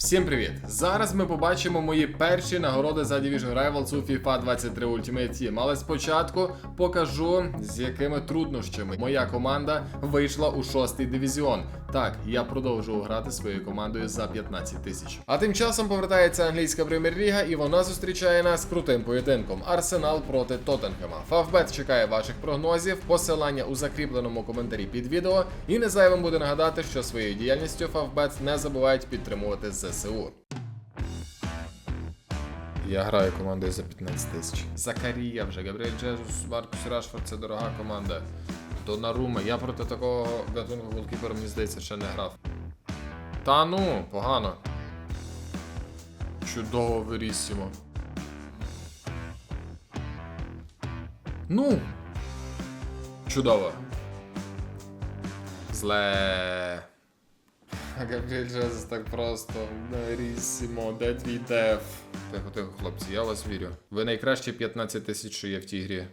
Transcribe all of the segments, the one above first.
Всім привіт! Зараз ми побачимо мої перші нагороди за Division Rivals у FIFA 23 Ultimate Team. Але спочатку покажу, з якими труднощами моя команда вийшла у шостий дивізіон. Так, я продовжував грати своєю командою за 15 тисяч. А тим часом повертається англійська прем'єр-ліга, і вона зустрічає нас крутим поєдинком. Арсенал проти Тоттенхема. Фавбет чекає ваших прогнозів, посилання у закріпленому коментарі під відео. І не зайвим буде нагадати, що своєю діяльністю Фавбет не забувають підтримувати ЗСУ. Я граю командою за 15 тисяч. Закарія вже, Габріель Джезус, Маркус Рашфорд це дорога команда. Донарума. Я проти такого гатунку голкіпера, мені здається, ще не грав. Та ну, погано. Чудово вирісімо. Ну. Чудово. Зле. Габріель Джезус так просто. Вирісімо. Де твій деф? Тихо, тихо, хлопці, я вас вірю. Ви найкращі 15 тисяч, що є в тій грі.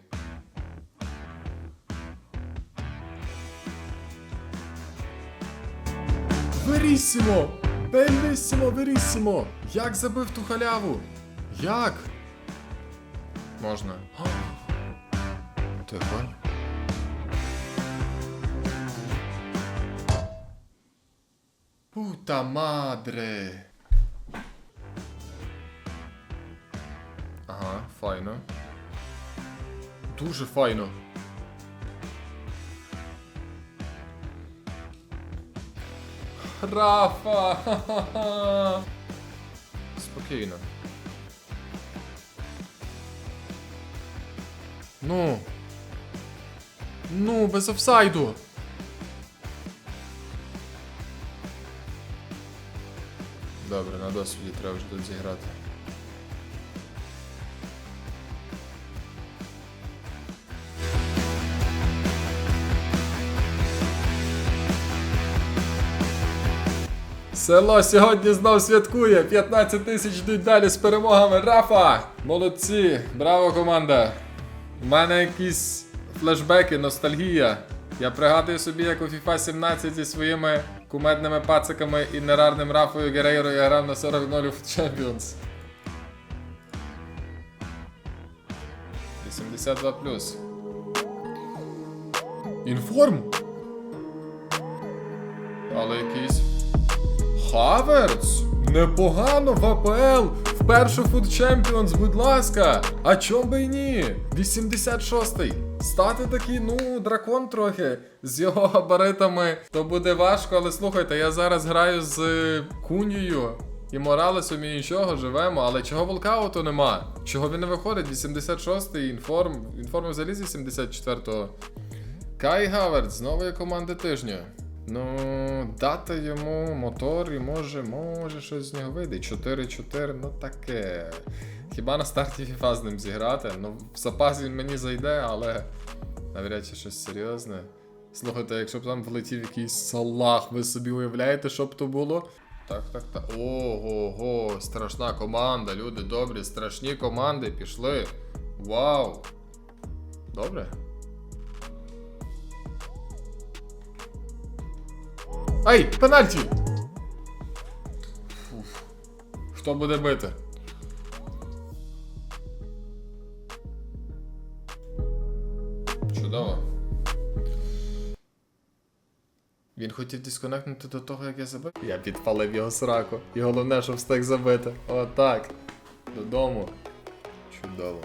Верісімо! Белісімо, верісімо! Як забив ту халяву? Як? Можна. Тихо. Пута мадре. Ага, файно. Дуже файно. Рафа! Ха-ха-ха! Спокійно. Ну. Ну, без офсайду. Добре, на досвіді треба вже тут зіграти. Село сьогодні знов святкує. 15 тисяч йдуть далі з перемогами. Рафа! Молодці! Браво, команда! У мене якісь флешбеки, ностальгія. Я пригадую собі, як у FIFA 17 зі своїми кумедними пациками і нерарним Рафою Герейро я грав на 40 0 в Champions. 82 плюс. Інформ? Але якийсь. Хаверц? Непогано в АПЛ. Першу Food Champions, будь ласка. А чом би й ні? 86-й. Стати такий, ну, дракон трохи з його габаритами, то буде важко, але слухайте, я зараз граю з Куньою. І Моралесом і нічого, живемо, але чого волкауту нема? Чого він не виходить? 86-й інформ. Інформ взагалі з 84-го. Кай Хаверт з нової команди тижня. Ну, дати йому мотор і може, може щось з нього вийде. 4-4, ну таке. Хіба на старті FIFA з ним зіграти? Ну, в запас він мені зайде, але навряд чи щось серйозне. Слухайте, якщо б там влетів якийсь салах, ви собі уявляєте, що б то було? Так, так, так. Ого-го, страшна команда, люди добрі, страшні команди пішли. Вау! Добре. Ай, пенальті! Хто буде бити? Чудово. Він хотів дисконектнути до того, як я забив. Я підпалив його сраку. І головне, що встиг забити. Отак. Додому. Чудово.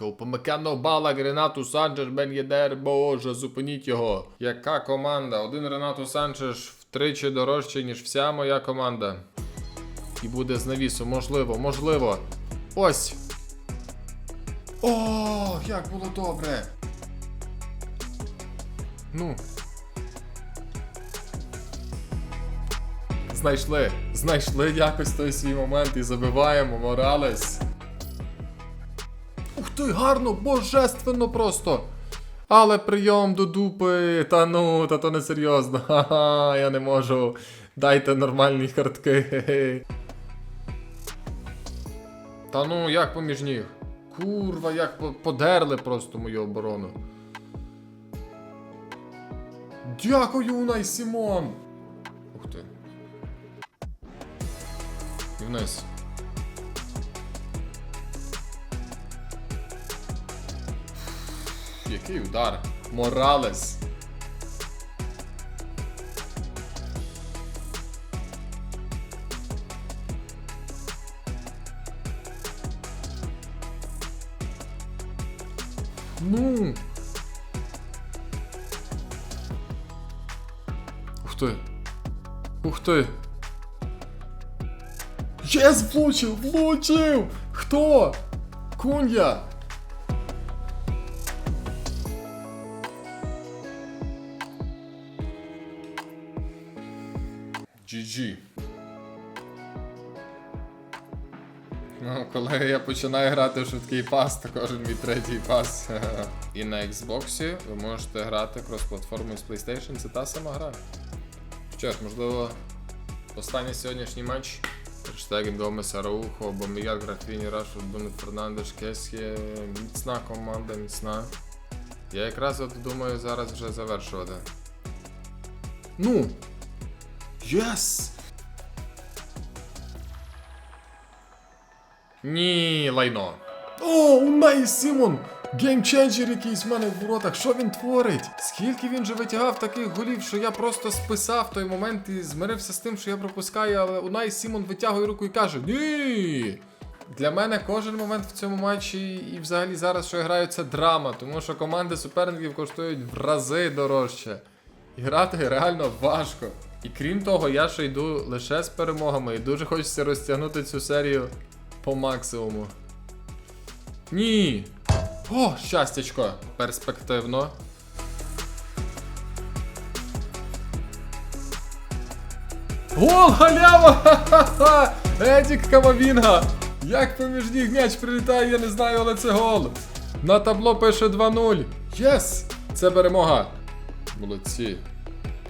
Упомикано бала Ренату Санчеш Бен Єдер, боже, зупиніть його. Яка команда? Один Ренату Санчеш втричі дорожче, ніж вся моя команда. І буде з навісу, можливо, можливо. Ось. О, як було добре. Ну. Знайшли. Знайшли якось той свій момент і забиваємо Моралес. Ух ти, гарно, божественно просто. Але прийом до дупи. Та ну, та то не серйозно. Ха-ха, я не можу. Дайте нормальні картки. Та ну, як поміж ніг? Курва, як подерли просто мою оборону. Дякую, Унай Сімон! Ух ти. І вниз. Який удар? Моралес. Ну. Ух ти. Ух ти. Єс, влучив! Влучив! Хто? Кунья! GG. Ну, коли я починаю грати в швидкий пас, то кожен мій третій пас. І на Xbox ви можете грати крос-платформою з PlayStation, це та сама гра. Що ж, можливо, останній сьогоднішній матч. Штеген Гомес Араухо, Боміяр, Графіні, Рашфорд, Бруно Фернандеш, Кесє, міцна команда, міцна. Я якраз от думаю зараз вже завершувати. Ну! Єс! Ні, лайно. О, Унай Сімон! Геймченджер якийсь в мене в воротах. Що він творить? Скільки він же витягав таких голів, що я просто списав той момент і змирився з тим, що я пропускаю, але Унай Сімон витягує руку і каже: Ні! Для мене кожен момент в цьому матчі і взагалі зараз, що я граю, це драма, тому що команди суперників коштують в рази дорожче. І грати реально важко. І крім того, я ще йду лише з перемогами і дуже хочеться розтягнути цю серію по максимуму. Ні. О, щастячко. Перспективно. Гол, халява! Едік Камавінга! Як поміж ніг м'яч прилітає, я не знаю, але це гол. На табло пише 2-0. Єс! Це перемога. Молодці.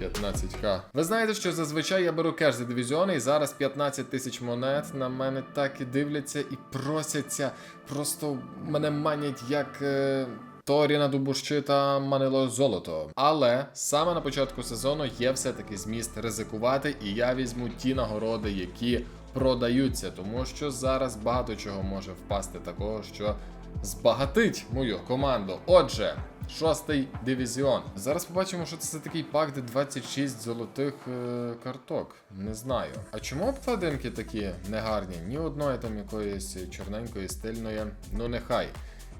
15к. Ви знаєте, що зазвичай я беру кеш за дивізіони, і зараз 15 тисяч монет на мене так і дивляться і просяться. Просто мене манять як. Е... Торіна Дубущи та Манило Золото. Але саме на початку сезону є все-таки зміст ризикувати, і я візьму ті нагороди, які продаються, тому що зараз багато чого може впасти такого, що збагатить мою команду. Отже, шостий дивізіон. Зараз побачимо, що це за такий пак, де 26 золотих е, карток. Не знаю. А чому обкладинки такі негарні? Ні одної там якоїсь чорненької, стильної. Ну нехай.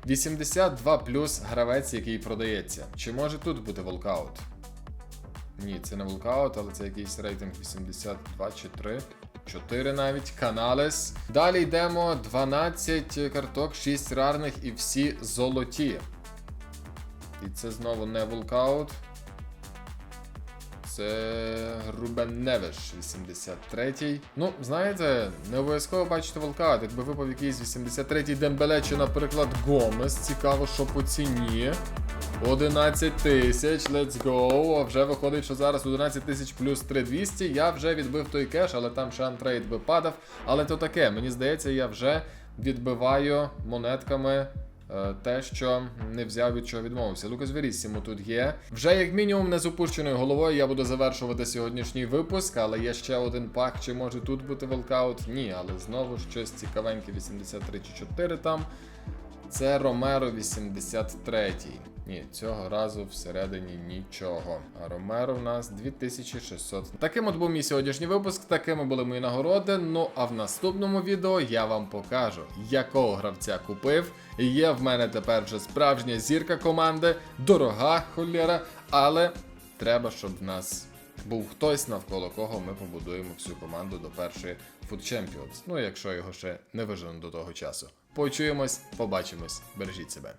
82 плюс гравець, який продається. Чи може тут бути волкаут? Ні, це не волкаут, але це якийсь рейтинг 82 чи 3. 4 навіть. Каналес. Далі йдемо 12 карток, 6 рарних і всі золоті. І це знову не волкаут. Це Рубен Невеш, 83-й. Ну, знаєте, не обов'язково бачити волкаут. Якби випав якийсь 83-й Дембеле чи, наприклад, Гомес. Цікаво, що по ціні. 11 тисяч, let's go. А вже виходить, що зараз 11 тисяч плюс 3200. Я вже відбив той кеш, але там ще антрейд би падав. Але то таке, мені здається, я вже відбиваю монетками. Е, Те, що не взяв від чого відмовився. Лукас Веріссімо тут є. Вже як мінімум не з опущеною головою я буду завершувати сьогоднішній випуск, але є ще один пак, чи може тут бути волкаут? Ні, але знову щось цікавеньке 83 чи 4 там. Це Ромеро 83. Ні, цього разу всередині нічого. А Ромеро в нас 2600. Таким от був мій сьогоднішній випуск, такими були мої нагороди. Ну а в наступному відео я вам покажу, якого гравця купив. Є в мене тепер вже справжня зірка команди, дорога холєра, але треба, щоб в нас був хтось, навколо кого ми побудуємо всю команду до першої Food Champions. Ну, якщо його ще не вижено до того часу. Почуємось, побачимось, бережіть себе.